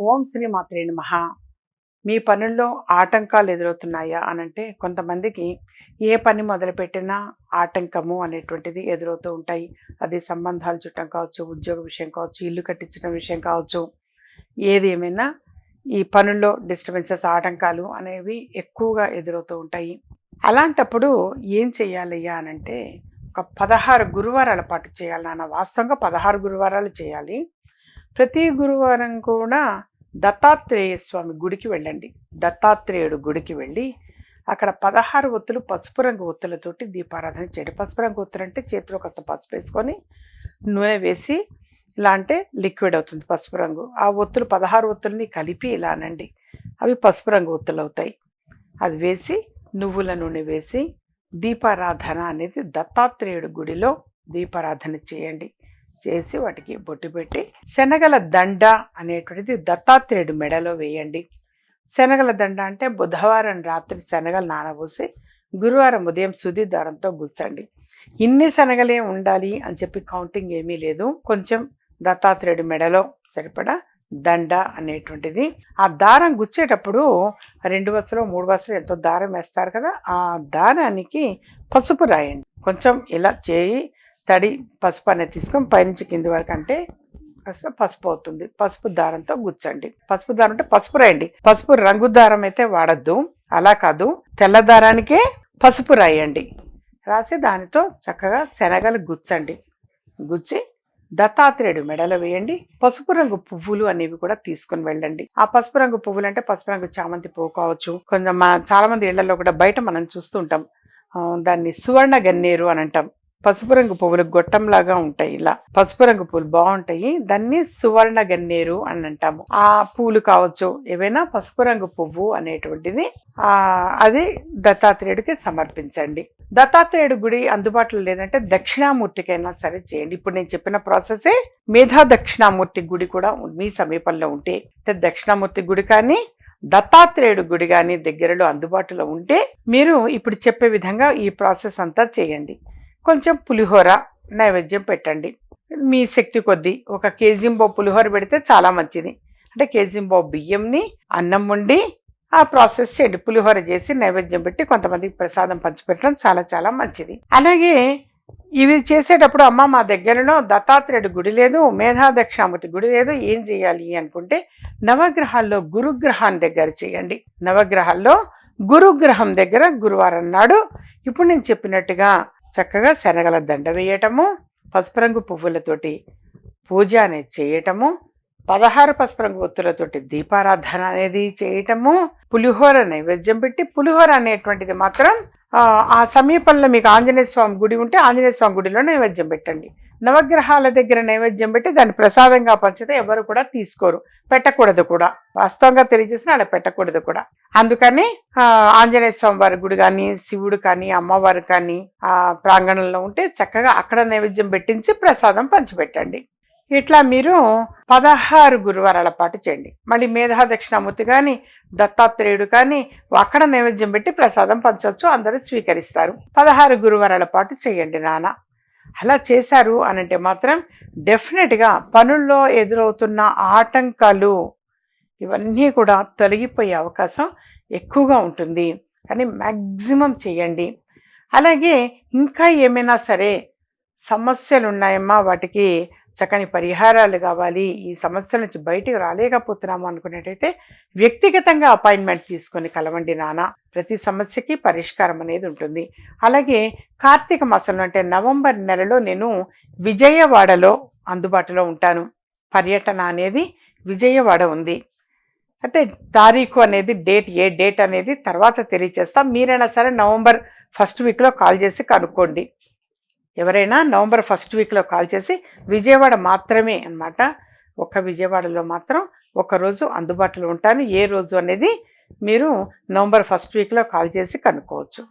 ఓం శ్రీ మాత్రే నమః. మీ పనుల్లో ఆటంకాలు ఎదురవుతున్నాయా అనంటే కొంతమందికి ఏ పని మొదలుపెట్టినా ఆటంకము అనేటువంటిది ఎదురవుతూ ఉంటాయి. అది సంబంధాలు చుట్టం కావచ్చు ఉద్యోగ విషయం కావచ్చు ఇల్లు కట్టించడం విషయం కావచ్చు. ఏది ఏమైనా ఈ పనుల్లో డిస్టర్బెన్సెస్ ఆటంకాలు అనేవి ఎక్కువగా ఎదురవుతూ ఉంటాయి. అలాంటప్పుడు ఏం చేయాలయ్యా అనంటే ఒక పదహారు గురువారాల పాటు చేయాలి నాన్న. వాస్తవంగా పదహారు గురువారాలు చేయాలి. ప్రతి గురువారం కూడా దత్తాత్రేయ స్వామి గుడికి వెళ్ళండి. దత్తాత్రేయుడు గుడికి వెళ్ళి అక్కడ పదహారు ఒత్తులు పసుపు రంగు ఒత్తులతోటి దీపారాధన చేయండి. పసుపు రంగు ఒత్తులు అంటే చేతిలో కాస్త పసుపు వేసుకొని నూనె వేసి ఇలా అంటే లిక్విడ్ అవుతుంది పసుపు రంగు. ఆ ఒత్తులు పదహారు ఒత్తుల్ని కలిపి ఇలా అనండి. అవి పసుపు రంగు ఒత్తులు అవుతాయి. అది వేసి నువ్వుల నూనె వేసి దీపారాధన అనేది దత్తాత్రేయుడు గుడిలో దీపారాధన చేయండి. చేసి వాటికి బొట్టు పెట్టి శనగల దండ అనేటువంటిది దత్తాత్రేయుడు మెడలో వేయండి. శనగల దండ అంటే బుధవారం రాత్రి శనగలు నానబోసి గురువారం ఉదయం సుది దారంతో గుచ్చండి ఇన్ని శనగలే ఉండాలి అని చెప్పి కౌంటింగ్ ఏమీ లేదు. కొంచెం దత్తాత్రేయుడు మెడలో సరిపడా దండ అనేటువంటిది. ఆ దారం గుచ్చేటప్పుడు రెండు వరుసలు మూడు వరుసలు ఎంతో దారం వేస్తారు కదా ఆ దారానికి పసుపు రాయండి. కొంచెం ఇలా చేయి తడి పసుపు అనేది తీసుకొని పైనుంచి కింది వరకు అంటే కాస్త పసుపు అవుతుంది. పసుపు దారంతో గుచ్చండి. పసుపు దారం అంటే పసుపు రాయండి. పసుపు రంగు దారం అయితే వాడద్దు. అలా కాదు. తెల్ల దారానికే పసుపు రాయండి. రాసి దానితో చక్కగా శనగలు గుచ్చండి. గుచ్చి దత్తాత్రేయుడు మెడలో వేయండి. పసుపు రంగు పువ్వులు అనేవి కూడా తీసుకుని వెళ్ళండి. ఆ పసుపు రంగు పువ్వులు అంటే పసుపు రంగు చామంతి పువ్వు కావచ్చు. కొంచెం మా చాలా మంది ఇళ్ళలో కూడా బయట మనం చూస్తుంటాం దాన్ని సువర్ణ గన్నేరు అని అంటాం. పసుపు రంగు పువ్వులు గొట్టంలాగా ఉంటాయి. ఇలా పసుపు రంగు పువ్వులు బాగుంటాయి. దాన్ని సువర్ణ గన్నేరు అని అంటాము. ఆ పూలు కావచ్చు ఏవైనా పసుపు రంగు పువ్వు అనేటువంటిది ఆ అది దత్తాత్రేయుడికి సమర్పించండి. దత్తాత్రేయుడు గుడి అందుబాటులో లేదంటే దక్షిణామూర్తికైనా సరే చేయండి. ఇప్పుడు నేను చెప్పిన ప్రాసెసే మేధా దక్షిణామూర్తి గుడి కూడా మీ సమీపంలో ఉంటే అంటే దక్షిణామూర్తి గుడి కానీ దత్తాత్రేయుడు గుడి కానీ దగ్గరలో అందుబాటులో ఉంటే మీరు ఇప్పుడు చెప్పే విధంగా ఈ ప్రాసెస్ అంతా చేయండి. కొంచెం పులిహోర నైవేద్యం పెట్టండి. మీ శక్తి కొద్దీ ఒక కేజీంబో పులిహోర పెడితే చాలా మంచిది. అంటే కేజీంబో బియ్యంని అన్నం వండి ఆ ప్రాసెస్ చేయండి. పులిహోర చేసి నైవేద్యం పెట్టి కొంతమందికి ప్రసాదం పంచిపెట్టడం చాలా చాలా మంచిది. అలాగే ఇవి చేసేటప్పుడు అమ్మ మా దగ్గరలో దత్తాత్రేయుడు గుడి లేదు మేధా గుడి లేదు ఏం చేయాలి అనుకుంటే నవగ్రహాల్లో గురుగ్రహాన్ని దగ్గర చేయండి. నవగ్రహాల్లో గురుగ్రహం దగ్గర గురువారం నాడు ఇప్పుడు నేను చెప్పినట్టుగా చక్కగా శనగల దండ వేయటము పసుపు రంగు పువ్వులతోటి పూజ అనేది చేయటము పదహారు పసుపు రంగు ఒత్తులతోటి దీపారాధన అనేది చేయటము పులిహోర నైవేద్యం పెట్టి పులిహోర అనేటువంటిది మాత్రం ఆ, సమీపంలో మీకు ఆంజనేయ స్వామి గుడి ఉంటే ఆంజనేయ స్వామి గుడిలో నైవేద్యం పెట్టండి. నవగ్రహాల దగ్గర నైవేద్యం పెట్టి దాన్ని ప్రసాదంగా పంచితే ఎవరు కూడా తీసుకోరు. పెట్టకూడదు కూడా. వాస్తవంగా తెలియజేసిన అలా పెట్టకూడదు కూడా. అందుకని ఆంజనేయ స్వామి వారి గుడి కానీ శివుడు కానీ అమ్మవారు కానీ ఆ ప్రాంగణంలో ఉంటే చక్కగా అక్కడ నైవేద్యం పెట్టించి ప్రసాదం పంచిపెట్టండి. ఇట్లా మీరు పదహారు గురువారాల పాటు చేయండి. మళ్ళీ మేధా దక్షిణామూర్తి కానీ దత్తాత్రేయుడు కానీ అక్కడ నైవేద్యం పెట్టి ప్రసాదం పంచవచ్చు అందరూ స్వీకరిస్తారు. పదహారు గురువారాల పాటు చేయండి నాన్న. అలా చేశారు అనంటే మాత్రం డెఫినెట్గా పనుల్లో ఎదురవుతున్న ఆటంకాలు ఇవన్నీ కూడా తొలగిపోయే అవకాశం ఎక్కువగా ఉంటుంది. కానీ మ్యాక్సిమం చేయండి. అలాగే ఇంకా ఏమైనా సరే సమస్యలు ఉన్నాయమ్మా వాటికి చక్కని పరిహారాలు కావాలి ఈ సమస్య నుంచి బయటకు రాలేకపోతున్నాము అనుకునేటైతే వ్యక్తిగతంగా అపాయింట్మెంట్ తీసుకొని కలవండి నాన్న. ప్రతి సమస్యకి పరిష్కారం అనేది ఉంటుంది. అలాగే కార్తీక మాసంలో అంటే నవంబర్ నెలలో నేను విజయవాడలో అందుబాటులో ఉంటాను. పర్యటన అనేది విజయవాడ ఉంది. అయితే తారీఖు అనేది డేట్ ఏ డేట్ అనేది తర్వాత తెలియచేస్తాం. మీరైనా సరే నవంబర్ ఫస్ట్ వీక్లో కాల్ చేసి కనుక్కోండి. ఎవరైనా నవంబర్ ఫస్ట్ వీక్లో కాల్ చేసి విజయవాడ మాత్రమే అన్నమాట. ఒక్క విజయవాడలో మాత్రం ఒక రోజు అందుబాటులో ఉంటాను. ఏ రోజు అనేది మీరు నవంబర్ ఫస్ట్ వీక్లో కాల్ చేసి కనుక్కోవచ్చు.